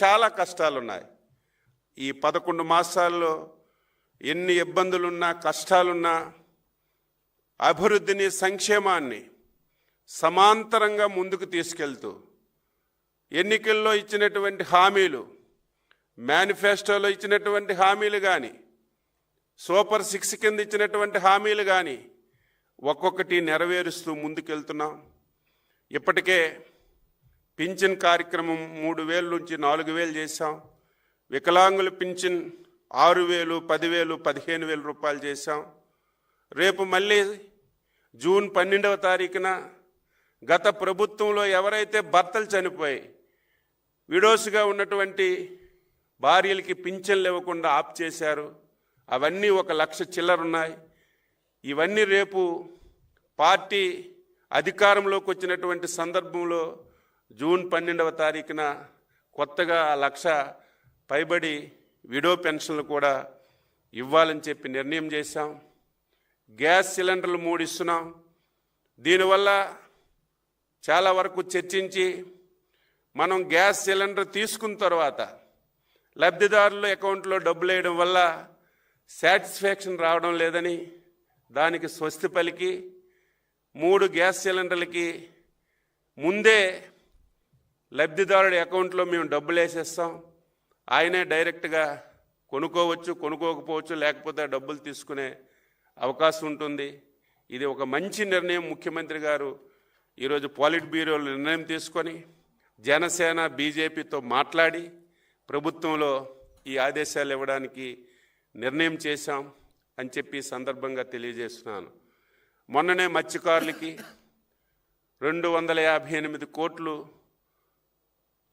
చాలా కష్టాలున్నాయి. ఈ పదకొండు మాసాల్లో ఎన్ని ఇబ్బందులున్నా కష్టాలున్నా అభివృద్ధిని సంక్షేమాన్ని సమాంతరంగా ముందుకు తీసుకెళ్తూ ఎన్నికల్లో ఇచ్చినటువంటి హామీలు మేనిఫెస్టోలో ఇచ్చినటువంటి హామీలు కానీ సూపర్ సిక్స్ కింద ఇచ్చినటువంటి హామీలు కానీ ఒక్కొక్కటి నెరవేరుస్తూ ముందుకెళ్తున్నాం. ఇప్పటికే పింఛన్ కార్యక్రమం మూడు వేల నుంచి నాలుగు వేలు చేశాం. వికలాంగుల పింఛన్ ఆరు వేలు పదివేలు పదిహేను వేల రూపాయలు చేశాం. రేపు మళ్ళీ జూన్ పన్నెండవ తారీఖున గత ప్రభుత్వంలో ఎవరైతే భర్తలు చనిపోయి విడోస్గా ఉన్నటువంటి భార్యలకి పింఛన్లు ఇవ్వకుండా ఆప్ చేశారు అవన్నీ ఒక లక్ష చిల్లరున్నాయి ఇవన్నీ రేపు పార్టీ అధికారంలోకి వచ్చినటువంటి సందర్భంలో జూన్ పన్నెండవ తారీఖున కొత్తగా ఆ లక్ష పైబడి విడో పెన్షన్లు కూడా ఇవ్వాలని చెప్పి నిర్ణయం చేశాం. గ్యాస్ సిలిండర్లు మూడు ఇస్తున్నాం దీనివల్ల చాలా వరకు చర్చించి మనం గ్యాస్ సిలిండర్ తీసుకున్న తర్వాత లబ్ధిదారుల అకౌంట్లో డబ్బులు వేయడం వల్ల సాటిస్ఫాక్షన్ రావడం లేదని దానికి స్వస్తి పలికి మూడు గ్యాస్ సిలిండర్లకి ముందే లబ్ధిదారుడి అకౌంట్లో మేము డబ్బులు వేసేస్తాం. ఆయనే డైరెక్ట్గా కొనుక్కోవచ్చు కొనుక్కోకపోవచ్చు లేకపోతే డబ్బులు తీసుకునే అవకాశం ఉంటుంది. ఇది ఒక మంచి నిర్ణయం. ముఖ్యమంత్రి గారు ఈరోజు పాలిట్ బ్యూరోలు నిర్ణయం తీసుకొని జనసేన బీజేపీతో మాట్లాడి ప్రభుత్వంలో ఈ ఆదేశాలు ఇవ్వడానికి నిర్ణయం చేశాం అని చెప్పి సందర్భంగా తెలియజేస్తున్నాను. మొన్ననే మత్స్యకారులకి రెండు వందల యాభై ఎనిమిది కోట్లు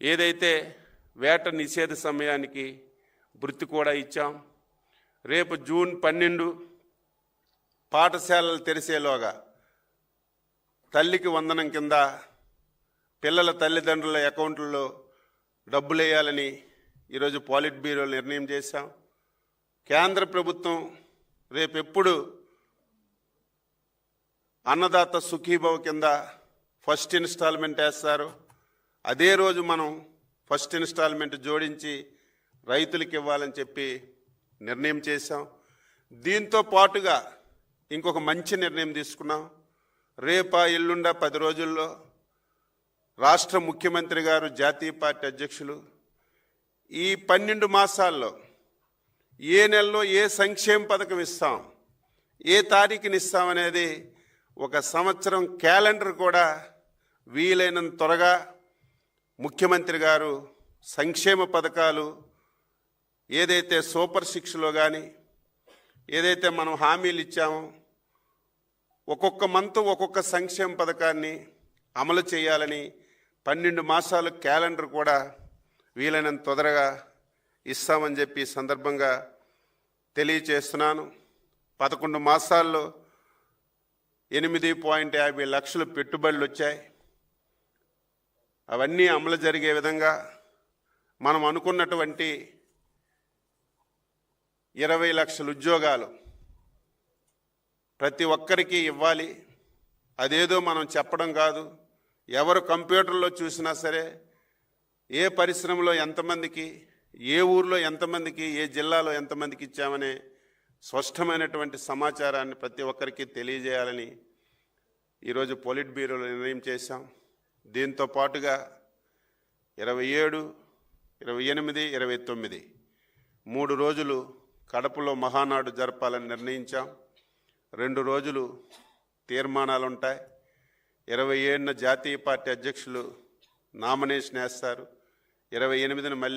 ఏదైతే వేట నిషేధ సమయానికి వృత్తి కూడా ఇచ్చాం రేపు జూన్ పన్నెండు పాఠశాలలు తెరిసేలోగా తల్లికి వందనం కింద పిల్లల తల్లిదండ్రుల అకౌంట్లలో డబ్బులు వేయాలని ఈరోజు పాలిట్ బ్యూరో నిర్ణయం చేశాం. కేంద్ర ప్రభుత్వం రేపెప్పుడు అన్నదాత సుఖీభవ కింద ఫస్ట్ ఇన్స్టాల్మెంట్ వేస్తారు. అదే రోజు మనం ఫస్ట్ ఇన్స్టాల్మెంట్ జోడించి రైతులకు ఇవ్వాలని చెప్పి నిర్ణయం చేశాం. దీంతో పాటుగా ఇంకొక మంచి నిర్ణయం తీసుకున్నాం. రేపా ఎల్లుండ పది రోజుల్లో రాష్ట్ర ముఖ్యమంత్రి గారు జాతీయ పార్టీ అధ్యక్షులు ఈ పన్నెండు మాసాల్లో ఏ నెలలో ఏ సంక్షేమ పథకం ఇస్తాం ఏ తారీఖుని ఇస్తామనేది ఒక సంవత్సరం క్యాలెండర్ కూడా వీలైనంత త్వరగా ముఖ్యమంత్రి గారు సంక్షేమ పథకాలు ఏదైతే సూపర్ సిక్స్లో కానీ ఏదైతే మనం హామీలు ఇచ్చామో ఒక్కొక్క మంత్ ఒక్కొక్క సంక్షేమ పథకాన్ని అమలు చేయాలని పన్నెండు మాసాలు క్యాలెండర్ కూడా వీలైనంత తొందరగా ఇస్తామని చెప్పి సందర్భంగా తెలియచేస్తున్నాను. పదకొండు మాసాల్లో ఎనిమిది పాయింట్ యాభై లక్షలు పెట్టుబడులు వచ్చాయి. అవన్నీ అమలు జరిగే విధంగా మనం అనుకున్నటువంటి ఇరవై లక్షల ఉద్యోగాలు ప్రతి ఒక్కరికి ఇవ్వాలి. అదేదో మనం చెప్పడం కాదు. ఎవరు కంప్యూటర్లో చూసినా సరే ఏ పరిశ్రమలో ఎంతమందికి ఏ ఊర్లో ఎంతమందికి ఏ జిల్లాలో ఎంతమందికి ఇచ్చామనే స్పష్టమైనటువంటి సమాచారాన్ని ప్రతి ఒక్కరికి తెలియజేయాలని ఈరోజు పొలిట్ బ్యూరోలో నిర్ణయం చేశాం. దీంతో పాటుగా ఇరవై ఏడు ఇరవై ఎనిమిది ఇరవై తొమ్మిది మూడు రోజులు కడపలో మహానాడు జరపాలని నిర్ణయించాం. రెండు రోజులు తీర్మానాలు ఉంటాయి ఇరవై ఏడున జాతీయ పార్టీ అధ్యక్షులు నామినేషన్ వేస్తారు. ఇరవై ఎనిమిదిన మళ్ళీ